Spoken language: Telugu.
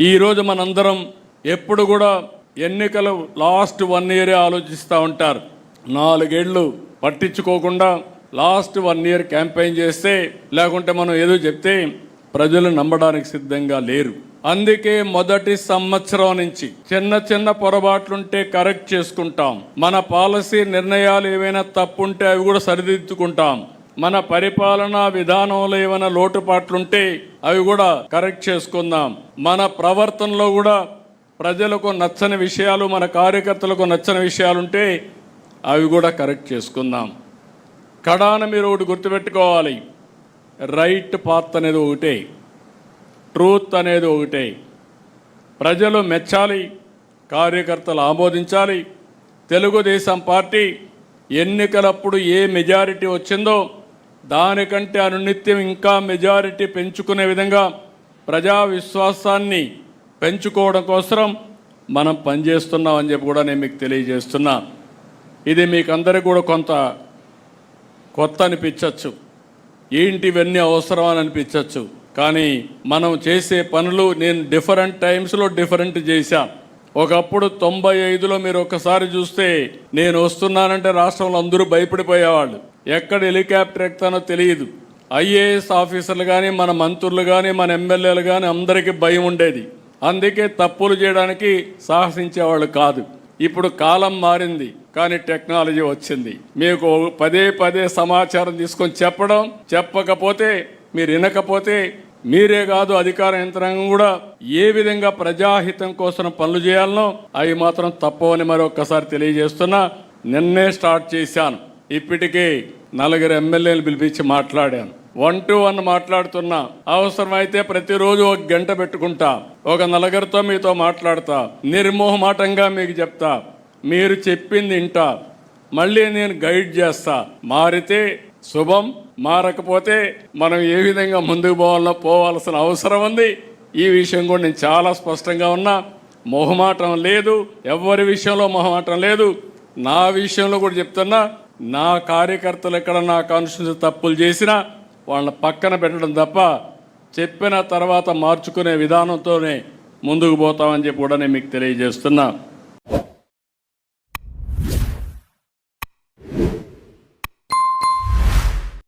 ఈరోజు మనందరం ఎప్పుడు కూడా ఎన్నికలు లాస్ట్ వన్ ఇయరే ఆలోచిస్తూ ఉంటారు. నాలుగేళ్ళు పట్టించుకోకుండా లాస్ట్ వన్ ఇయర్ క్యాంపెయిన్ చేస్తే లేకుంటే మనం ఏదో చెప్తే ప్రజలు నమ్మడానికి సిద్ధంగా లేరు. అందుకే మొదటి సంవత్సరం నుంచి చిన్న చిన్న పొరపాట్లుంటే కరెక్ట్ చేసుకుంటాం. మన పాలసీ నిర్ణయాలు ఏవైనా తప్పుంటే అవి కూడా సరిదిద్దుకుంటాం. మన పరిపాలనా విధానంలో ఏమైనా లోటుపాట్లుంటే అవి కూడా కరెక్ట్ చేసుకుందాం. మన ప్రవర్తనలో కూడా ప్రజలకు నచ్చని విషయాలు మన కార్యకర్తలకు నచ్చని విషయాలుంటే అవి కూడా కరెక్ట్ చేసుకుందాం. కడాన మీరు ఒకటి గుర్తుపెట్టుకోవాలి. రైట్ పాత్ అనేది ఒకటే. ట్రూత్ అనేది ఒకటే. ప్రజలు మెచ్చాలి కార్యకర్తలు ఆమోదించాలి. తెలుగుదేశం పార్టీ ఎన్నికలప్పుడు ఏ మెజారిటీ వచ్చిందో దానికంటే అనునిత్యం ఇంకా మెజారిటీ పెంచుకునే విధంగా ప్రజా విశ్వాసాన్ని పెంచుకోవడం కోసం మనం పనిచేస్తున్నామని చెప్పి కూడా నేను మీకు తెలియజేస్తున్నా. ఇది మీకు అందరికీ కూడా కొంత కొత్త అనిపించవచ్చు ఏంటి ఇవన్నీ అవసరం అని అనిపించవచ్చు కానీ మనం చేసే పనులు నేను డిఫరెంట్ టైమ్స్లో డిఫరెంట్ చేశాను ఒకప్పుడు తొంభై ఐదులో మీరు ఒకసారి చూస్తే నేను వస్తున్నానంటే రాష్ట్రంలో అందరూ భయపడిపోయేవాళ్ళు. ఎక్కడ హెలికాప్టర్ ఎక్కుతానో తెలియదు. ఐఏఎస్ ఆఫీసర్లు కానీ మన మంత్రులు కానీ మన ఎమ్మెల్యేలు కానీ అందరికీ భయం ఉండేది. అందుకే తప్పులు చేయడానికి సాహసించేవాళ్ళు కాదు. ఇప్పుడు కాలం మారింది కానీ టెక్నాలజీ వచ్చింది. మీకు పదే పదే సమాచారం తీసుకొని చెప్పడం చెప్పకపోతే మీరు వినకపోతే మీరే కాదు అధికార యంత్రాంగం కూడా ఏ విధంగా ప్రజాహితం కోసం పనులు చేయాలనో అవి మాత్రం తప్పవని మరొకసారి తెలియజేస్తున్నా నిన్నే స్టార్ట్ చేశాను. ఇప్పటికే నలుగురు ఎమ్మెల్యేలు పిలిపించి మాట్లాడాను. వన్ టు వన్ మాట్లాడుతున్నా అవసరమైతే ప్రతిరోజు ఒక గంట పెట్టుకుంటా. ఒక నలుగురితో మీతో మాట్లాడతా. నిర్మోహమాటంగా మీకు చెప్తా. మీరు చెప్పింది వింటా. మళ్ళీ నేను గైడ్ చేస్తా. మారితే శుభం మారకపోతే మనం ఏ విధంగా ముందుకు పోవాలో పోవాల్సిన అవసరం ఉంది. ఈ విషయం కూడా నేను చాలా స్పష్టంగా ఉన్నా. మొహమాటం లేదు. ఎవరి విషయంలో మొహమాటం లేదు. నా విషయంలో కూడా చెప్తున్నా. నా కార్యకర్తలు ఎక్కడ నా కాన్స్టిట్యూన్సీ తప్పులు చేసినా వాళ్ళని పక్కన పెట్టడం తప్ప చెప్పిన తర్వాత మార్చుకునే విధానంతోనే ముందుకు పోతామని చెప్పి కూడా నేను మీకు తెలియజేస్తున్నా.